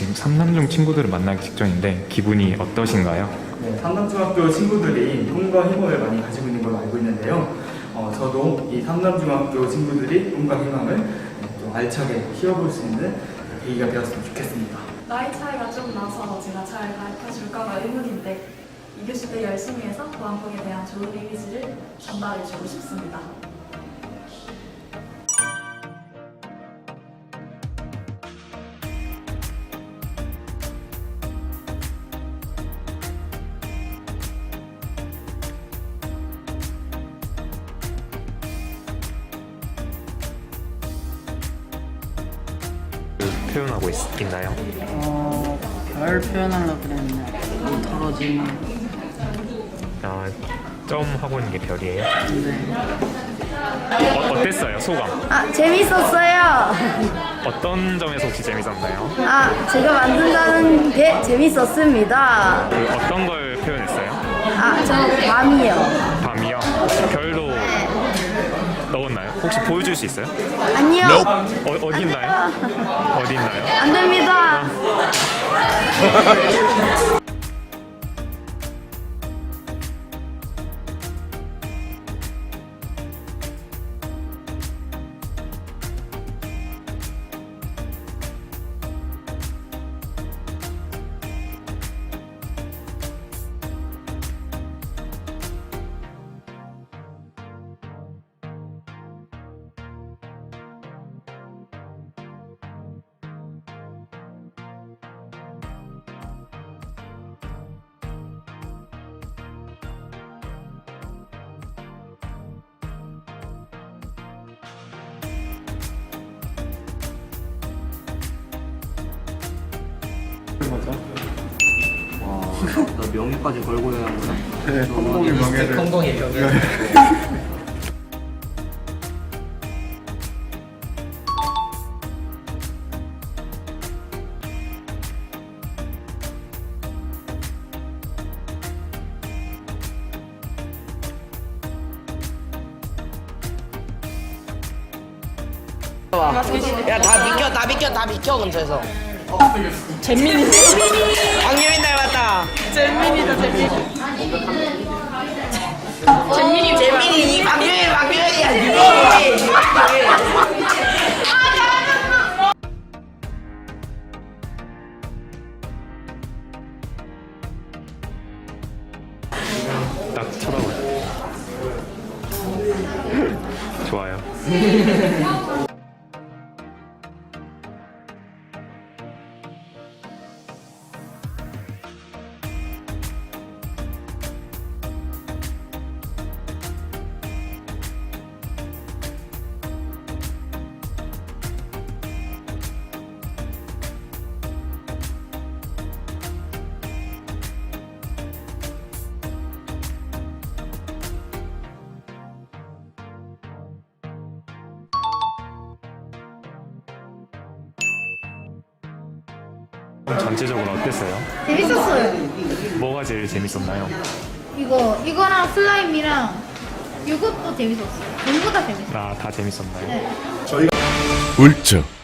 지금 삼남중 친구들을 만나기 직전인데 기분이 어떠신가요? 네, 삼남중학교 친구들이 꿈과 희망을 많이 가지고 있는 걸로 알고 있는데요. 어, 저도 이 삼남중학교 친구들이 꿈과 희망을 네, 좀 알차게 키워볼 수 있는 계기가 되었으면 좋겠습니다. 나이 차이가 좀 나서 제가 잘 가르쳐 줄까가 의문인데 이교시 때 열심히 해서 보안국에 대한 좋은 이미지를 전달해 주고 싶습니다. 표현하고 있, 있나요? 어, 별 표현하려고 그랬는데 좀 덜어지네. 아, 점 하고 있는 게 별이에요? 근데 어, 어땠어요? 소감? 아, 재밌었어요. 어떤 점에서 혹시 재밌었나요? 아, 제가 만든다는 게 재밌었습니다. 그 어떤 걸 표현했어요? 아, 저 밤이요. 밤이요? 넣었나요? 혹시 보여줄 수 있어요? 아니요. 어, 어디 있나요? 어디 있나요? 안 됩니다. 나 명예까지 걸고 해야 하는 거야? 네, 성공의 명예를. 성공의 명예. 야 다 비켜 다 비켜 다 비켜 근처에서. 재민이. 강유민 닮았다 재민이다 재민 재민이 재민이 이 강유민 강유민이야 유민이 딱 쳐다봐요. 좋아요. 전체적으로 어땠어요? 재밌었어요. 뭐가 제일 재밌었나요? 이거, 이거랑 슬라임이랑 이것도 재밌었어요. 전부 다 재밌었어요. 아, 다 재밌었나요? 울적